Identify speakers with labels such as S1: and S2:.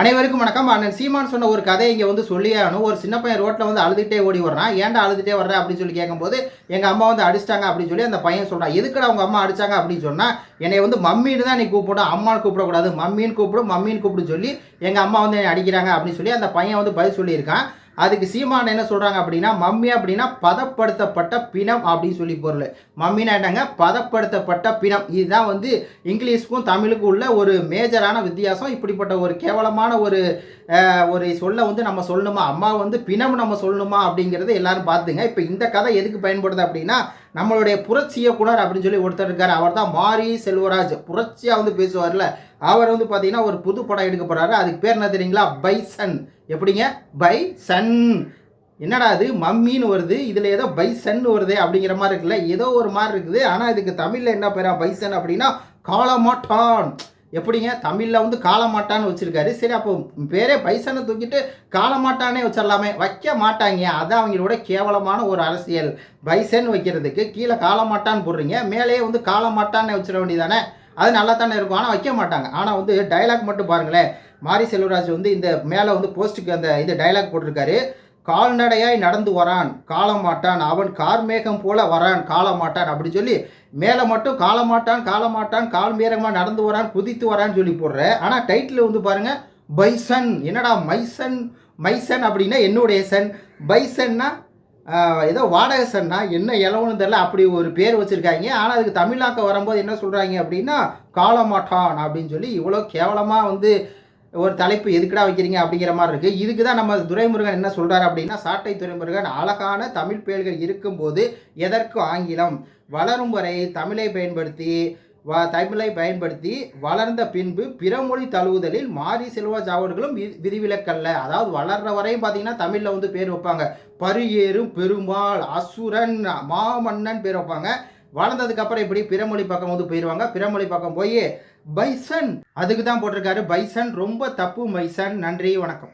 S1: அனைவருக்கும் வணக்கம். அண்ணன் சீமான் சொன்ன ஒரு கதை இங்கே வந்து சொல்லியே ஆகணும் ஒரு சின்ன பையன் ரோட்டில் வந்து அழுதுகிட்டே ஓடி வர்றான். ஏன்டா அழுதுகிட்டே வர்ற அப்படின்னு சொல்லி கேட்கும்போது எங்கள் அம்மா வந்து அடிச்சிட்டாங்க அப்படின்னு சொல்லி அந்த பையன் சொல்கிறான் எதுக்குடா அவங்க அம்மா அடிச்சாங்க அப்படின்னு சொன்னால் என்னை வந்து மம்மின்னு தான் நீ கூப்பிடும் அம்மான்னு கூப்பிடக்கூடாது. மம்மின்னு கூப்பிடும் மம்மின்னு கூப்பிடு சொல்லி எங்கள் அம்மா வந்து என்னை அடிக்கிறாங்க அப்படின்னு சொல்லி அந்த பையன் வந்து பதில் சொல்லியிருக்கான். அதுக்கு சீமான் என்ன சொல்கிறாங்க அப்படின்னா மம்மி அப்படின்னா பதப்படுத்தப்பட்ட பிணம் அப்படின்னு சொல்லி பொருள். மம்மினா என்னங்க? பதப்படுத்தப்பட்ட பிணம். இதுதான் வந்து இங்கிலீஷ்க்கும் தமிழுக்கும் உள்ள ஒரு மேஜரான வித்தியாசம். இப்படிப்பட்ட ஒரு கேவலமான ஒரு ஒரு சொல்ல வந்து நம்ம சொல்லணுமா? அம்மா வந்து பிணம் நம்ம சொல்லணுமா அப்படிங்கிறத எல்லாரும் பார்த்துங்க. இப்போ இந்த கதை எதுக்கு பயன்படுது அப்படின்னா நம்மளுடைய புரட்சிய குணர் அப்படின்னு சொல்லி ஒருத்தர் இருக்கார். அவர் தான் மாரி செல்வராஜ். புரட்சியாக வந்து பேசுவார்ல. அவர் வந்து பார்த்தீங்கன்னா ஒரு புது படம் எடுக்க போறாரு. அதுக்கு பேர் என்ன தெரியுங்களா? பைசன். எப்படிங்க? பை சன் என்னடா அது? மம்மின்னு வருது. இதில் ஏதோ பைசன் வருது அப்படிங்கிற மாதிரி இருக்குல்ல. ஏதோ ஒரு மாதிரி இருக்குது. ஆனால் இதுக்கு தமிழில் என்ன பேரா? பைசன் அப்படின்னா காலமாட்டான். எப்படிங்க? தமிழில் வந்து காலமாட்டான்னு வச்சுருக்காரு. சரி அப்போ பேரே பைசனை தூக்கிட்டு காலமாட்டானே வச்சிடலாமே வைக்க மாட்டாங்க. அதான் அவங்களோட கேவலமான ஒரு அரசியல். பைசன் வைக்கிறதுக்கு கீழே காலமாட்டான்னு போடுறீங்க. மேலேயே வந்து காலமாட்டான்னு வச்சிட வேண்டியதானே? அது நல்லா தானே இருக்கும். ஆனால் வைக்க மாட்டாங்க. ஆனால் வந்து டைலாக் மட்டும் பாருங்களேன். மாரி செல்வராஜ் வந்து இந்த மேலே வந்து போஸ்ட்டுக்கு அந்த இது டைலாக் போட்டிருக்காரு. கால்நடையாய் நடந்து வரான் காலமாட்டான் அவன் கார்மேகம் போல வரான் காலமாட்டான் அப்படி சொல்லி மேலே மட்டும் காலமாட்டான் காலமாட்டான் கால் மேகமாக நடந்து வரான் குதித்து வரான்னு சொல்லி போடுற. ஆனால் டைட்டில் வந்து பாருங்கள் பைசன். என்னடா மைசன்? மைசன் அப்படின்னா என்னுடைய சன். பைசன்னா ஏதோ வாடகை சன்னா. என்ன இலவனு தெரில அப்படி ஒரு பேர் வச்சுருக்காங்க. ஆனால் அதுக்கு தமிழாக்க வரும்போது என்ன சொல்கிறாங்க அப்படின்னா காலமாட்டான் அப்படின்னு சொல்லி இவ்வளோ கேவலமாக வந்து ஒரு தலைப்பு எதுக்குடா வைக்கிறீங்க அப்படிங்கிற மாதிரி இருக்குது இதுக்கு தான் நம்ம துரைமுருகன் என்ன சொல்கிறாரு அப்படின்னா சாட்டை துரைமுருகன் அழகான தமிழ் பெயர்கள் இருக்கும்போது எதற்கு ஆங்கிலம். வளரும் வரை தமிழை பயன்படுத்தி வ தமிழை பயன்படுத்தி வளர்ந்த பின்பு பிறமொழி தழுவுதலில் மாரி செல்வராஜ் அவர்களும் வி- விதிவிலக்கல்ல. அதாவது வளர்ற வரையும் பார்த்தீங்கன்னா தமிழில் வந்து பேர் வைப்பாங்க. பரியேறும் பெருமாள் அசுரன் மாமன்னன் பேர் வைப்பாங்க. வளர்ந்ததுக்கு அப்புறம் இப்படி பிறமொழி பக்கம் வந்து போயிடுவாங்க பிறமொழி பக்கம் போய் பைசன். அதுக்கு தான் போட்டிருக்காரு பைசன். ரொம்ப தப்பு பைசன். நன்றி வணக்கம்.